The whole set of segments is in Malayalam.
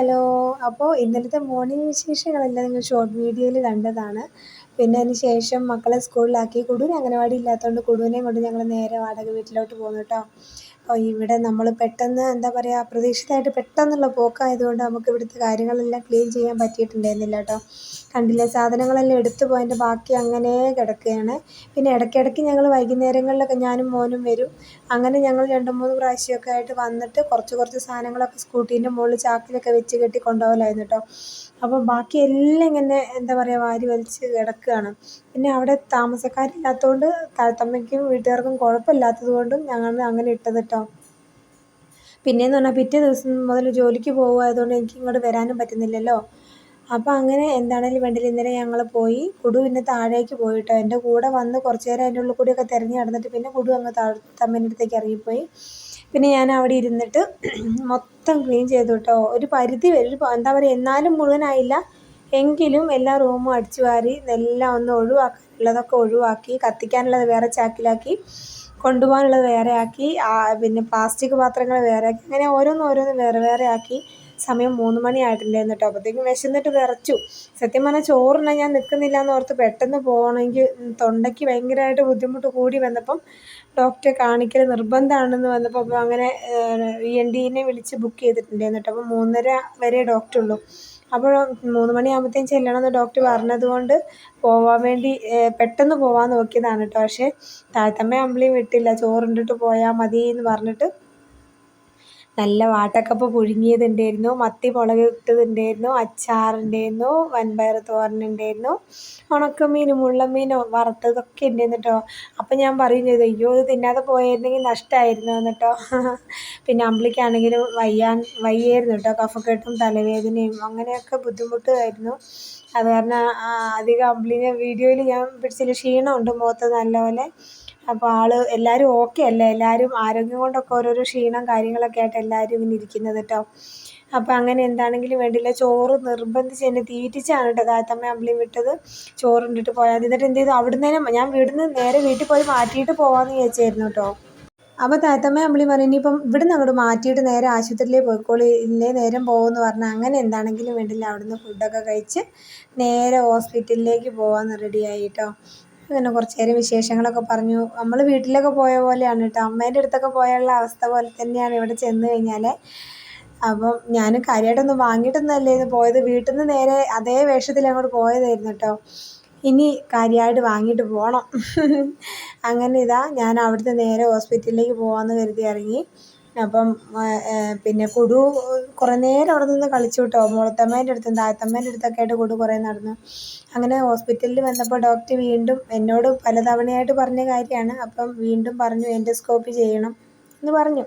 ഹലോ. അപ്പോൾ ഇന്നലത്തെ മോർണിംഗ് വിശേഷങ്ങളെല്ലാം നിങ്ങൾ ഷോർട്ട് വീഡിയോയിൽ കണ്ടതാണ്. പിന്നെ അതിന് ശേഷം മക്കളെ സ്കൂളിലാക്കി കുടുവിന് അംഗനവാടി ഇല്ലാത്തതുകൊണ്ട് കുടുവിനെയും കൊണ്ട് ഞങ്ങൾ നേരെ വാടക വീട്ടിലോട്ട് പോന്നു കേട്ടോ. ഇവിടെ നമ്മൾ പെട്ടെന്ന് എന്താ പറയുക അപ്രതീക്ഷിതമായിട്ട് പെട്ടെന്നുള്ള പോക്കായതുകൊണ്ട് നമുക്ക് ഇവിടുത്തെ കാര്യങ്ങളെല്ലാം ക്ലീൻ ചെയ്യാൻ പറ്റിയിട്ടുണ്ടായിരുന്നില്ല കേട്ടോ. കണ്ടില്ലേ സാധനങ്ങളെല്ലാം എടുത്തു പോയതിന്റെ ബാക്കി അങ്ങനെ കിടക്കുകയാണ്. പിന്നെ ഇടയ്ക്കിടയ്ക്ക് ഞങ്ങൾ വൈകുന്നേരങ്ങളിലൊക്കെ ഞാനും മോനും വരും. അങ്ങനെ ഞങ്ങൾ രണ്ട് മൂന്ന് പ്രാവശ്യമൊക്കെ ആയിട്ട് വന്നിട്ട് കുറച്ച് കുറച്ച് സാധനങ്ങളൊക്കെ സ്കൂട്ടീന്റെ മുകളിൽ ചാക്കിലൊക്കെ വെച്ച് കെട്ടി കൊണ്ടുപോകലായിരുന്നു കേട്ടോ. അപ്പോൾ ബാക്കി എല്ലാം ഇങ്ങനെ എന്താ പറയുക വാരി വലിച്ച് കിടക്കുകയാണ്. പിന്നെ അവിടെ താമസക്കാരില്ലാത്തതുകൊണ്ട് താഴത്തമ്മയ്ക്കും വീട്ടുകാർക്കും കുഴപ്പമില്ലാത്തത് കൊണ്ടും ഞങ്ങൾ അങ്ങനെ ഇട്ടത് കേട്ടോ പിന്നെയെന്ന് പറഞ്ഞാൽ പിറ്റേ ദിവസം മുതൽ ജോലിക്ക് പോകുമായതുകൊണ്ട് എനിക്ക് ഇങ്ങോട്ട് വരാനും പറ്റുന്നില്ലല്ലോ. അപ്പോൾ അങ്ങനെ എന്താണേലും വേണ്ടില്ല ഇന്നലെ ഞങ്ങൾ പോയി കുടു പിന്നെ താഴേക്ക് പോയിട്ടോ. എന്റെ കൂടെ വന്ന് കുറച്ച് നേരം അതിന്റെ ഉള്ളിൽ കൂടിയൊക്കെ തിരഞ്ഞ് നടന്നിട്ട് പിന്നെ കുടു അങ്ങ് തമ്മേന്റെ അടുത്തേക്ക് ഇറങ്ങിപ്പോയി. പിന്നെ ഞാൻ അവിടെ ഇരുന്നിട്ട് മൊത്തം ക്ലീൻ ചെയ്തു കേട്ടോ ഒരു പരിധി ഒരു എന്താ പറയുക എന്നാലും മുഴുവനായില്ല. എങ്കിലും എല്ലാ റൂമും അടിച്ചു വാരി എല്ലാം ഒന്ന് ഒഴിവാക്കാനുള്ളതൊക്കെ ഒഴിവാക്കി കത്തിക്കാനുള്ളത് വേറെ ചാക്കിലാക്കി കൊണ്ടുപോകാനുള്ളത് വേറെ ആക്കി പിന്നെ പ്ലാസ്റ്റിക് പാത്രങ്ങൾ വേറെ ആക്കി അങ്ങനെ ഓരോന്ന് ഓരോന്ന് വേറെ വേറെ ആക്കി സമയം മൂന്ന് മണി ആയിട്ടുണ്ടായിരുന്നു കേട്ടോ അപ്പോഴത്തേക്കും വിശന്നിട്ട് വിറച്ചു. സത്യം പറഞ്ഞാൽ ചോറിനാണ് ഞാൻ നിൽക്കുന്നില്ല എന്ന് ഓർത്ത് പെട്ടെന്ന് പോകണമെങ്കിൽ തൊണ്ടയ്ക്ക് ഭയങ്കരമായിട്ട് ബുദ്ധിമുട്ട് കൂടി വന്നപ്പം ഡോക്ടറെ കാണിക്കൽ നിർബന്ധമാണെന്ന് വന്നപ്പോൾ അപ്പോൾ അങ്ങനെ ഇ എൻ ഡിനെ വിളിച്ച് ബുക്ക് ചെയ്തിട്ടുണ്ടായിരുന്നു കേട്ടോ അപ്പോൾ മൂന്നര വരെ ഡോക്ടർ ഡോക്ടറുള്ളൂ. അപ്പോൾ മൂന്ന് മണിയാകുമ്പോഴത്തേക്കും ചെല്ലണമെന്ന് ഡോക്ടർ പറഞ്ഞതുകൊണ്ട് പോവാൻ വേണ്ടി പെട്ടെന്ന് പോവാൻ നോക്കിയതാണ് കേട്ടോ പക്ഷേ താഴത്തമ്മ അമ്പിളിയും വിട്ടില്ല. ചോറുണ്ടിട്ട് പോയാൽ മതി എന്ന് പറഞ്ഞിട്ട് നല്ല വാട്ടക്കപ്പ പുഴുങ്ങിയതുണ്ടായിരുന്നു മത്തി മുളക് ഇട്ടതുണ്ടായിരുന്നു അച്ചാറുണ്ടായിരുന്നു വൻപയർ തോരനുണ്ടായിരുന്നു ഉണക്കമീൻ മുള്ളമീൻ വറുത്തതൊക്കെ ഉണ്ടായിരുന്നു കേട്ടോ അപ്പം ഞാൻ പറയും ചെയ്തു അയ്യോ ഇത് തിന്നാതെ പോയായിരുന്നെങ്കിൽ നഷ്ടമായിരുന്നു എന്നിട്ടോ. പിന്നെ അമ്പിളിക്കാണെങ്കിലും വയ്യാൻ വയ്യായിരുന്നു കേട്ടോ കഫക്കെട്ടും തലവേദനയും അങ്ങനെയൊക്കെ ബുദ്ധിമുട്ടായിരുന്നു അത് കാരണം അധികം അമ്പിളിനെ വീഡിയോയിൽ ഞാൻ പിടിച്ചില്ല ക്ഷീണമുണ്ട് മുഖത്ത് നല്ലപോലെ. അപ്പോൾ ആൾ എല്ലാവരും ഓക്കെ അല്ല? എല്ലാവരും ആരോഗ്യം കൊണ്ടൊക്കെ ഓരോരോ ക്ഷീണം കാര്യങ്ങളൊക്കെ ആയിട്ട് എല്ലാവരും ഇങ്ങനെ ഇരിക്കുന്നത് കേട്ടോ അപ്പോൾ അങ്ങനെ എന്താണെങ്കിലും വേണ്ടില്ല. ചോറ് നിർബന്ധിച്ച് എന്നെ തീറ്റിച്ചാണ് കേട്ടോ താത്തമ്മ അമ്പിളിയും വിട്ടത്. ചോറുണ്ടിട്ട് പോയാൽ എന്നിട്ട് എന്ത് ചെയ്തു? അവിടുന്ന് തന്നെ ഞാൻ വീടിന്ന് നേരെ വീട്ടിൽ പോയി മാറ്റിയിട്ട് പോകാമെന്ന് വിചാരിച്ചായിരുന്നു കേട്ടോ അപ്പോൾ താത്തമ്മ അമ്പിളി പറഞ്ഞു ഇനിയിപ്പം ഇവിടുന്ന് അങ്ങോട്ട് മാറ്റിയിട്ട് നേരെ ആശുപത്രിയിലേ പോയിക്കോളി. ഇല്ലേ നേരം പോകുമെന്ന് പറഞ്ഞാൽ അങ്ങനെ എന്താണെങ്കിലും വേണ്ടില്ല. അവിടുന്ന് ഫുഡൊക്കെ കഴിച്ച് നേരെ ഹോസ്പിറ്റലിലേക്ക് പോകാമെന്ന് റെഡിയായി കേട്ടോ അങ്ങനെ കുറച്ച് നേരം വിശേഷങ്ങളൊക്കെ പറഞ്ഞു. നമ്മൾ വീട്ടിലൊക്കെ പോയ പോലെയാണ് കേട്ടോ അമ്മേന്റെ അടുത്തൊക്കെ പോയുള്ള അവസ്ഥ പോലെ തന്നെയാണ് ഇവിടെ ചെന്ന് കഴിഞ്ഞാൽ അപ്പം ഞാൻ കാര്യമായിട്ടൊന്നും വാങ്ങിയിട്ടൊന്നും അല്ലായിരുന്നു പോയത്. വീട്ടിൽ നിന്ന് നേരെ അതേ വേഷത്തിൽ അങ്ങോട്ട് പോയതായിരുന്നു കേട്ടോ ഇനി കാര്യമായിട്ട് വാങ്ങിയിട്ട് പോകണം അങ്ങനെ ഇതാ ഞാൻ അവിടുത്തെ നേരെ ഹോസ്പിറ്റലിലേക്ക് പോകാമെന്ന് കരുതി ഇറങ്ങി. അപ്പം പിന്നെ കുടു കുറേ നേരം അവിടെ നിന്ന് കളിച്ചു കേട്ടോ. മുളത്തമ്മേന്റെ അടുത്തും താഴത്തമ്മേന്റെ അടുത്തൊക്കെ ആയിട്ട് കുടു കുറേ നടന്നു. അങ്ങനെ ഹോസ്പിറ്റലിൽ വന്നപ്പോൾ ഡോക്ടർ വീണ്ടും എന്നോട് പലതവണയായിട്ട് പറഞ്ഞ കാര്യമാണ്. അപ്പം വീണ്ടും പറഞ്ഞു എൻഡോസ്കോപ്പി ചെയ്യണം എന്ന് പറഞ്ഞു.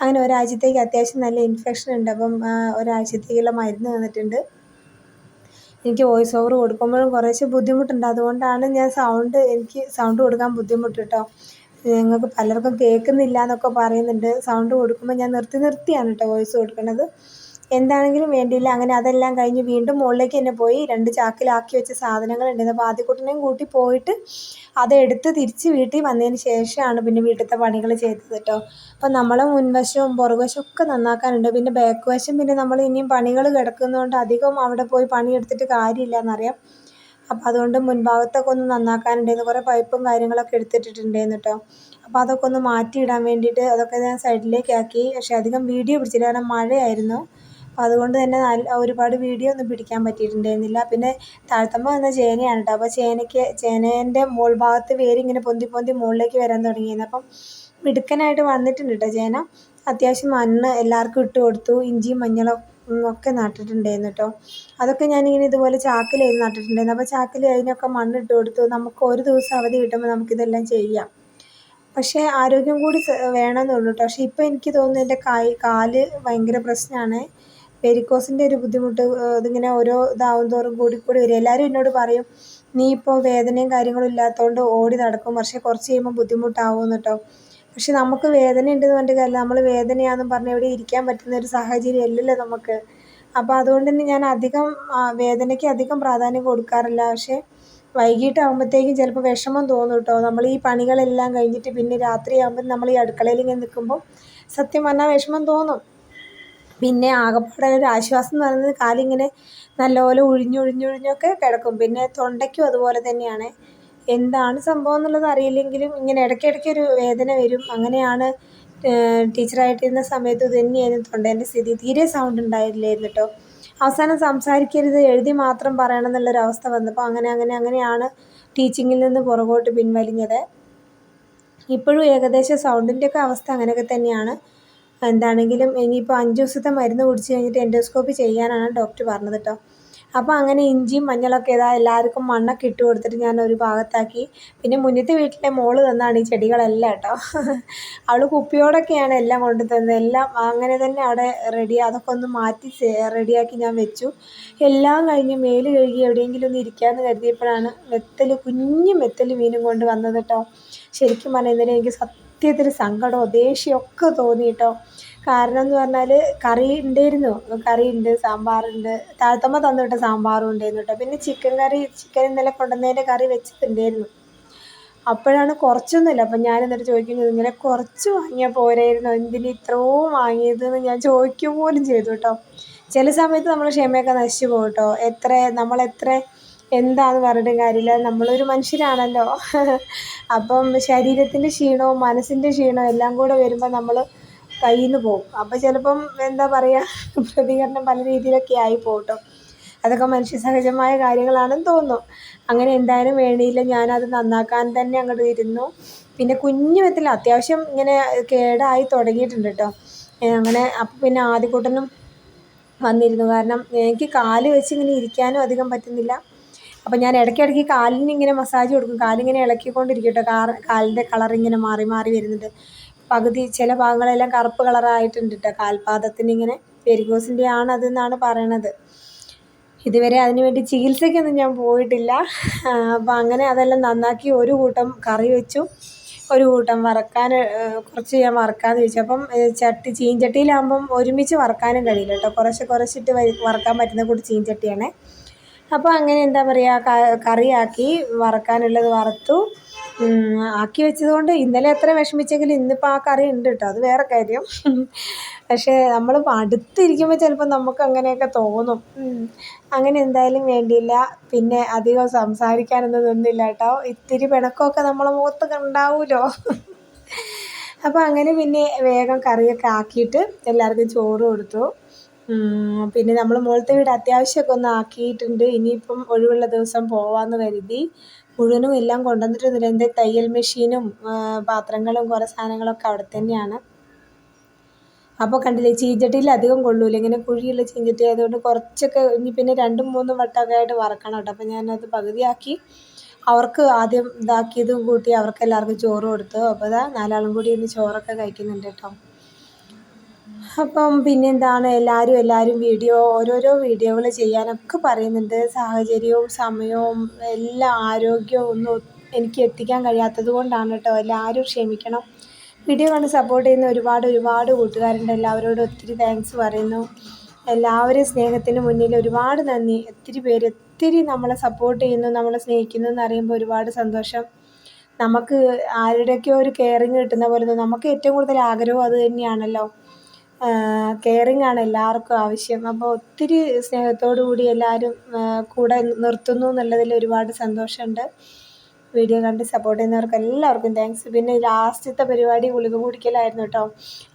അങ്ങനെ ഒരാഴ്ചത്തേക്ക് അത്യാവശ്യം നല്ല ഇൻഫെക്ഷൻ ഉണ്ട്. അപ്പം ഒരാഴ്ചത്തേക്കുള്ള മരുന്ന് തന്നിട്ടുണ്ട്. എനിക്ക് വോയിസ് ഓവർ കൊടുക്കുമ്പോഴും കുറേശ്ശെ ബുദ്ധിമുട്ടുണ്ട്. അതുകൊണ്ടാണ് ഞാൻ സൗണ്ട് എനിക്ക് സൗണ്ട് കൊടുക്കാൻ ബുദ്ധിമുട്ട് കേട്ടോ. നിങ്ങൾക്ക് പലർക്കും കേൾക്കുന്നില്ല എന്നൊക്കെ പറയുന്നുണ്ട്. സൗണ്ട് കൊടുക്കുമ്പോൾ ഞാൻ നിർത്തി നിർത്തിയാണ് കേട്ടോ വോയിസ് കൊടുക്കുന്നത് എന്താണെങ്കിലും വേണ്ടിയില്ല. അങ്ങനെ അതെല്ലാം കഴിഞ്ഞ് വീണ്ടും മുകളിലേക്ക് തന്നെ പോയി. രണ്ട് ചാക്കിലാക്കി വെച്ച സാധനങ്ങൾ സാധനങ്ങളുണ്ടായിരുന്നു അപ്പോൾ ആദ്യക്കുട്ടനെയും കൂട്ടി പോയിട്ട് അതെടുത്ത് തിരിച്ച് വീട്ടിൽ വന്നതിന് ശേഷമാണ് പിന്നെ വീട്ടിലത്തെ പണികൾ ചെയ്തത് കേട്ടോ അപ്പോൾ നമ്മളെ മുൻവശവും പുറകുവശവും ഒക്കെ നന്നാക്കാനുണ്ട്. പിന്നെ ബാക്ക് വശം പിന്നെ നമ്മൾ ഇനിയും പണികൾ കിടക്കുന്നതുകൊണ്ട് അധികം അവിടെ പോയി പണിയെടുത്തിട്ട് കാര്യമില്ല എന്നറിയാം അപ്പോൾ അതുകൊണ്ട് മുൻഭാഗത്തൊക്കെ ഒന്ന് നന്നാക്കാനുണ്ടായിരുന്നു കുറേ പൈപ്പും കാര്യങ്ങളൊക്കെ എടുത്തിട്ടിട്ടുണ്ടായിരുന്നു കേട്ടോ അപ്പോൾ അതൊക്കെ ഒന്ന് മാറ്റിയിടാൻ വേണ്ടിയിട്ട് അതൊക്കെ ഞാൻ സൈഡിലേക്കാക്കി പക്ഷേ അധികം വീഡിയോ പിടിച്ചില്ല. കാരണം മഴയായിരുന്നു. അപ്പോൾ അതുകൊണ്ട് തന്നെ നല്ല ഒരുപാട് വീഡിയോ ഒന്നും പിടിക്കാൻ പറ്റിയിട്ടുണ്ടായിരുന്നില്ല. പിന്നെ താഴ്ത്തമ്മ വന്ന ചേനയാണ് കേട്ടോ. അപ്പോൾ ചേനയ്ക്ക് ചേനേന്റെ മോൾ ഭാഗത്ത് വേര് ഇങ്ങനെ പൊന്തി പൊന്തി മുകളിലേക്ക് വരാൻ തുടങ്ങിയിരുന്നു. അപ്പം മിടുക്കനായിട്ട് വന്നിട്ടുണ്ട് കേട്ടോ ചേന. അത്യാവശ്യം മണ്ണ് എല്ലാവർക്കും ഇട്ട് കൊടുത്തു. ഇഞ്ചിയും മഞ്ഞളും ഒക്കെ നട്ടിട്ടുണ്ടായിരുന്നു കേട്ടോ അതൊക്കെ ഞാനിങ്ങനെ ഇതുപോലെ ചാക്കിലായിരുന്നു നട്ടിട്ടുണ്ടായിരുന്നത്. അപ്പോൾ ചാക്കിൽ അതിനൊക്കെ മണ്ണിട്ട് കൊടുത്തു. നമുക്ക് ഒരു ദിവസം അവധി കിട്ടുമ്പോൾ നമുക്കിതെല്ലാം ചെയ്യാം. പക്ഷേ ആരോഗ്യം കൂടി വേണമെന്നുള്ളൂ കേട്ടോ പക്ഷേ ഇപ്പോൾ എനിക്ക് തോന്നുന്നു എന്റെ കൈ കാൽ ഭയങ്കര പ്രശ്നമാണ് വെരിക്കോസിന്റെ ഒരു ബുദ്ധിമുട്ട് അതിങ്ങനെ ഓരോ ഇതാവും തോറും കൂടി കൂടി വരും. എല്ലാവരും എന്നോട് പറയും നീ ഇപ്പോൾ വേദനയും കാര്യങ്ങളും ഇല്ലാത്തതുകൊണ്ട് ഓടി നടക്കും. പക്ഷേ കുറച്ച് കഴിയുമ്പോൾ ബുദ്ധിമുട്ടാവും കേട്ടോ പക്ഷെ നമുക്ക് വേദന ഉണ്ടെന്ന് പറഞ്ഞിട്ട് നമ്മൾ വേദനയാണെന്നും പറഞ്ഞ് ഇവിടെ ഇരിക്കാൻ പറ്റുന്ന ഒരു സാഹചര്യം അല്ലല്ലോ നമുക്ക്. അപ്പോൾ അതുകൊണ്ട് തന്നെ ഞാൻ അധികം വേദനയ്ക്ക് അധികം പ്രാധാന്യം കൊടുക്കാറില്ല. പക്ഷേ വൈകിട്ടാകുമ്പോഴത്തേക്കും ചിലപ്പോൾ വിഷമം തോന്നും കേട്ടോ. നമ്മൾ ഈ പണികളെല്ലാം കഴിഞ്ഞിട്ട് പിന്നെ രാത്രിയാകുമ്പോൾ നമ്മൾ ഈ അടുക്കളയിൽ ഇങ്ങനെ നിൽക്കുമ്പോൾ സത്യം പറഞ്ഞാൽ വിഷമം തോന്നും. പിന്നെ ആകപ്പാടെ ഒരു ആശ്വാസം എന്ന് പറയുന്നത് കാലിങ്ങനെ നല്ലപോലെ ഉഴിഞ്ഞുഴിഞ്ഞുഴിഞ്ഞൊക്കെ കിടക്കും. പിന്നെ തൊണ്ടയ്ക്കും അതുപോലെ തന്നെയാണ്. എന്താണ് സംഭവം എന്നുള്ളത് അറിയില്ലെങ്കിലും ഇങ്ങനെ ഇടയ്ക്കിടയ്ക്ക് ഒരു വേദന വരും. അങ്ങനെയാണ് ടീച്ചറായിട്ടിരുന്ന സമയത്ത് തന്നെയായിരുന്നു തൊണ്ടേന്റെ സ്ഥിതി. തീരെ സൗണ്ട് ഉണ്ടായില്ലായിരുന്നു കേട്ടോ അവസാനം സംസാരിക്കരുത് എഴുതി മാത്രം പറയണം എന്നുള്ളൊരവസ്ഥ വന്നപ്പോൾ അങ്ങനെ അങ്ങനെ അങ്ങനെയാണ് ടീച്ചിങ്ങിൽ നിന്ന് പുറകോട്ട് പിൻവലിഞ്ഞത്. ഇപ്പോഴും ഏകദേശം സൗണ്ടിന്റെയൊക്കെ അവസ്ഥ അങ്ങനെയൊക്കെ തന്നെയാണ്. എന്താണെങ്കിലും ഇനിയിപ്പോൾ അഞ്ച് ദിവസത്തെ മരുന്ന് കുടിച്ച് കഴിഞ്ഞിട്ട് എൻഡോസ്കോപ്പി ചെയ്യാനാണ് ഡോക്ടർ പറഞ്ഞത് കേട്ടോ അപ്പോൾ അങ്ങനെ ഇഞ്ചിയും മഞ്ഞളൊക്കെ ഇതാ എല്ലാവർക്കും മണ്ണൊക്കെ ഇട്ട് കൊടുത്തിട്ട് ഞാൻ ഒരു ഭാഗത്താക്കി. പിന്നെ മുന്നത്തെ വീട്ടിലെ മോൾ തന്നാണ് ഈ ചെടികളെല്ലാം കേട്ടോ. അവൾ കുപ്പിയോടൊക്കെയാണ് എല്ലാം കൊണ്ടു തന്നത്. എല്ലാം അങ്ങനെ തന്നെ അവിടെ റെഡി അതൊക്കെ ഒന്ന് മാറ്റി റെഡിയാക്കി ഞാൻ വെച്ചു. എല്ലാം കഴിഞ്ഞ് മേൽ കഴുകി എവിടെയെങ്കിലും ഒന്ന് ഇരിക്കാമെന്ന് കരുതിയപ്പോഴാണ് മെത്തൽ കുഞ്ഞു മെത്തൽ മീനും കൊണ്ട് വന്നത് കേട്ടോ. ശരിക്കും പറഞ്ഞാൽ ഇന്നലെ എനിക്ക് സത്യത്തിൽ സങ്കടമോ ദേഷ്യമൊക്കെ തോന്നി കേട്ടോ. കാരണം എന്ന് പറഞ്ഞാൽ കറി ഉണ്ടായിരുന്നു കറി ഉണ്ട് സാമ്പാറുണ്ട് താഴത്തമ്മ തന്നു വിട്ട സാമ്പാറും ഉണ്ടായിരുന്നു കേട്ടോ. പിന്നെ ചിക്കൻ കറി ചിക്കൻ ഇന്നലെ കൊണ്ടുവന്നതിന്റെ കറി വെച്ചിട്ടുണ്ടായിരുന്നു. അപ്പോഴാണ് കുറച്ചൊന്നുമില്ല. അപ്പം ഞാൻ എന്നിട്ട് ചോദിക്കുന്നത് ഇങ്ങനെ കുറച്ച് വാങ്ങിയാൽ പോരായിരുന്നു? എന്തിന് ഇത്രയും വാങ്ങിയതെന്ന് ഞാൻ ചോദിക്കുക പോലും ചെയ്തു കേട്ടോ. ചില സമയത്ത് നമ്മൾ ക്ഷമയൊക്കെ നശിച്ചു പോകും കേട്ടോ. എത്ര നമ്മളെത്ര എന്താന്ന് പറഞ്ഞിട്ടും കാര്യമില്ല. നമ്മളൊരു മനുഷ്യരാണല്ലോ. അപ്പം ശരീരത്തിന്റെ ക്ഷീണവും മനസ്സിന്റെ ക്ഷീണവും എല്ലാം കൂടെ വരുമ്പോൾ നമ്മൾ കയ്യിൽ നിന്ന് പോകും. അപ്പോൾ ചിലപ്പം എന്താ പറയുക പ്രതികരണം പല രീതിയിലൊക്കെ ആയി പോകട്ടോ കേട്ടോ അതൊക്കെ മനുഷ്യ സഹജമായ കാര്യങ്ങളാണെന്ന് തോന്നുന്നു അങ്ങനെ എന്തായാലും വേണ്ടിയില്ല ഞാനത് നന്നാക്കാൻ തന്നെ അങ്ങോട്ട് ഇരുന്നു. പിന്നെ കുഞ്ഞു വിധത്തിൽ അത്യാവശ്യം ഇങ്ങനെ കേടായി തുടങ്ങിയിട്ടുണ്ട് കേട്ടോ അങ്ങനെ അപ്പം പിന്നെ ആദ്യക്കൂട്ടനും വന്നിരുന്നു. കാരണം എനിക്ക് കാൽ വെച്ച് ഇങ്ങനെ ഇരിക്കാനും അധികം പറ്റുന്നില്ല. അപ്പം ഞാൻ ഇടയ്ക്കിടയ്ക്ക് കാലിന് ഇങ്ങനെ മസാജ് കൊടുക്കും. കാലിങ്ങനെ ഇളക്കിക്കൊണ്ടിരിക്കും കേട്ടോ കാർ കാലിന്റെ കളർ ഇങ്ങനെ മാറി മാറി വരുന്നുണ്ട്. പകുതി ചില ഭാഗങ്ങളെല്ലാം കറുപ്പ് കളറായിട്ടുണ്ട് കേട്ടോ കാൽപാദത്തിന് ഇങ്ങനെ വെരിക്കോസിന്റെ ആണ് അതെന്നാണ് പറയണത്. ഇതുവരെ അതിനുവേണ്ടി ചികിത്സയ്ക്കൊന്നും ഞാൻ പോയിട്ടില്ല. അപ്പം അങ്ങനെ അതെല്ലാം നന്നാക്കി ഒരു കൂട്ടം കറി വെച്ചു. ഒരു കൂട്ടം വറക്കാൻ കുറച്ച് ഞാൻ വറക്കാമെന്ന് ചോദിച്ചു അപ്പം ചട്ടി ചീഞ്ചട്ടിയിലാകുമ്പം ഒരുമിച്ച് വറക്കാനും കഴിയില്ല കേട്ടോ കുറച്ച് കുറച്ചിട്ട് വറക്കാൻ പറ്റുന്ന കൂടി ചീഞ്ചട്ടിയാണേ അപ്പോൾ അങ്ങനെ എന്താ പറയുക കറിയാക്കി വറക്കാനുള്ളത് വറുത്തു. ആക്കി വെച്ചതുകൊണ്ട് ഇന്നലെ എത്ര വിഷമിച്ചെങ്കിലും ഇന്നിപ്പോൾ ആ കറി ഉണ്ട് കേട്ടോ. അത് വേറെ കാര്യം. പക്ഷേ നമ്മൾ അടുത്തിരിക്കുമ്പോൾ ചിലപ്പോൾ നമുക്ക് അങ്ങനെയൊക്കെ തോന്നും. അങ്ങനെ എന്തായാലും വേണ്ടിയില്ല. പിന്നെ അധികം സംസാരിക്കാനൊന്നും നിന്നില്ല കേട്ടോ. ഇത്തിരി പിണക്കമൊക്കെ നമ്മളെ മുഖത്ത് ഉണ്ടാവുമല്ലോ അപ്പോൾ അങ്ങനെ പിന്നെ വേഗം കറിയൊക്കെ ആക്കിയിട്ട് എല്ലാവർക്കും ചോറ് കൊടുത്തു. പിന്നെ നമ്മൾ മുകളിലത്തെ വീട് അത്യാവശ്യമൊക്കെ ഒന്ന് ആക്കിയിട്ടുണ്ട്. ഇനിയിപ്പം ഒഴിവുള്ള ദിവസം പോവാമെന്ന് കരുതി. മുഴുവനും എല്ലാം കൊണ്ടുവന്നിട്ടൊന്നുമില്ല എന്റെ തയ്യൽ മെഷീനും പാത്രങ്ങളും കുറേ സാധനങ്ങളൊക്കെ അവിടെ തന്നെയാണ്. അപ്പോൾ കണ്ടില്ലേ ചീഞ്ചട്ടിയിൽ അധികം കൊള്ളൂല. ഇങ്ങനെ കുഴിയുള്ള ചീഞ്ചട്ടി ആയതുകൊണ്ട് കുറച്ചൊക്കെ ഇനി പിന്നെ രണ്ടും മൂന്നും വട്ടമൊക്കെ ആയിട്ട് വറക്കണം കേട്ടോ. അപ്പോൾ ഞാനത് പകുതിയാക്കി അവർക്ക് ആദ്യം ഇതാക്കിയതും കൂട്ടി അവർക്ക് എല്ലാവർക്കും ചോറ് കൊടുത്തു. അപ്പോൾ ഇതാ നാലാളും കൂടി ഇന്ന് ചോറൊക്കെ കഴിക്കുന്നുണ്ട് കേട്ടോ. അപ്പം പിന്നെന്താണ് എല്ലാവരും എല്ലാവരും വീഡിയോ ഓരോരോ വീഡിയോകൾ ചെയ്യാനൊക്കെ പറയുന്നുണ്ട്. സാഹചര്യവും സമയവും എല്ലാ ആരോഗ്യവും ഒന്നും എനിക്ക് എത്തിക്കാൻ കഴിയാത്തത് കൊണ്ടാണ് കേട്ടോ. എല്ലാവരും ക്ഷമിക്കണം. വീഡിയോ കണ്ട് സപ്പോർട്ട് ചെയ്യുന്ന ഒരുപാട് ഒരുപാട് കൂട്ടുകാരുണ്ട്. എല്ലാവരോടും ഒത്തിരി താങ്ക്സ് പറയുന്നു. എല്ലാവരും സ്നേഹത്തിന് മുന്നിൽ ഒരുപാട് നന്ദി. ഒത്തിരി പേര് ഒത്തിരി നമ്മളെ സപ്പോർട്ട് ചെയ്യുന്നു നമ്മളെ സ്നേഹിക്കുന്നു എന്ന് അറിയുമ്പോൾ ഒരുപാട് സന്തോഷം. നമുക്ക് ആരുടെയൊക്കെയോ ഒരു കെയറിങ് കിട്ടുന്ന പോലെ നമുക്ക് ഏറ്റവും കൂടുതൽ ആഗ്രഹവും അത് തന്നെയാണല്ലോ. കെയറിങ് ആണ് എല്ലാവർക്കും ആവശ്യം. അപ്പോൾ ഒത്തിരി സ്നേഹത്തോടു കൂടി എല്ലാവരും കൂടെ നിർത്തുന്നു എന്നുള്ളതിൽ ഒരുപാട് സന്തോഷമുണ്ട്. വീഡിയോ കണ്ട് സപ്പോർട്ട് ചെയ്യുന്നവർക്ക് എല്ലാവർക്കും താങ്ക്സ് പിന്നെ ലാസ്റ്റത്തെ പരിപാടി ഗുളിക കുടിക്കലായിരുന്നു കേട്ടോ.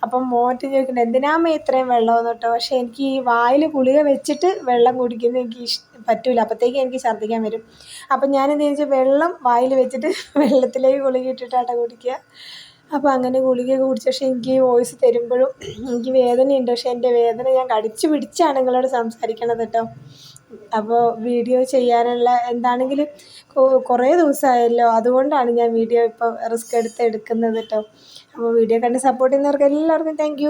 അപ്പം മോറ്റ് ചോദിക്കുന്നത് എന്തിനാമ ഇത്രയും വെള്ളമെന്ന് കേട്ടോ? പക്ഷേ എനിക്ക് ഈ വായിൽ ഗുളിക വെച്ചിട്ട് വെള്ളം കുടിക്കുന്നത് എനിക്ക് ഇഷ് പറ്റൂല. അപ്പോഴത്തേക്ക് എനിക്ക് ഛർദ്ദിക്കാൻ വരും. അപ്പം ഞാൻ എന്ത് വെച്ചാൽ വെള്ളം വായിൽ വെച്ചിട്ട് വെള്ളത്തിലേക്ക് ഗുളിക ഇട്ടിട്ടാട്ടോ കുടിക്കുക? അപ്പോൾ അങ്ങനെ ഗുളികയൊക്കെ കുടിച്ച പക്ഷേ എനിക്ക് വോയിസ് തരുമ്പോഴും എനിക്ക് വേദനയുണ്ട്. പക്ഷേ എന്റെ വേദന ഞാൻ കടിച്ചു പിടിച്ചാണ് നിങ്ങളോട് സംസാരിക്കണത് കേട്ടോ. അപ്പോൾ വീഡിയോ ചെയ്യാനുള്ള എന്താണെങ്കിലും കുറേ ദിവസമായല്ലോ. അതുകൊണ്ടാണ് ഞാൻ വീഡിയോ ഇപ്പോൾ റിസ്ക് എടുത്ത് എടുക്കുന്നത് കേട്ടോ. അപ്പോൾ വീഡിയോ കണ്ട് സപ്പോർട്ട് ചെയ്യുന്നവർക്ക് എല്ലാവർക്കും താങ്ക്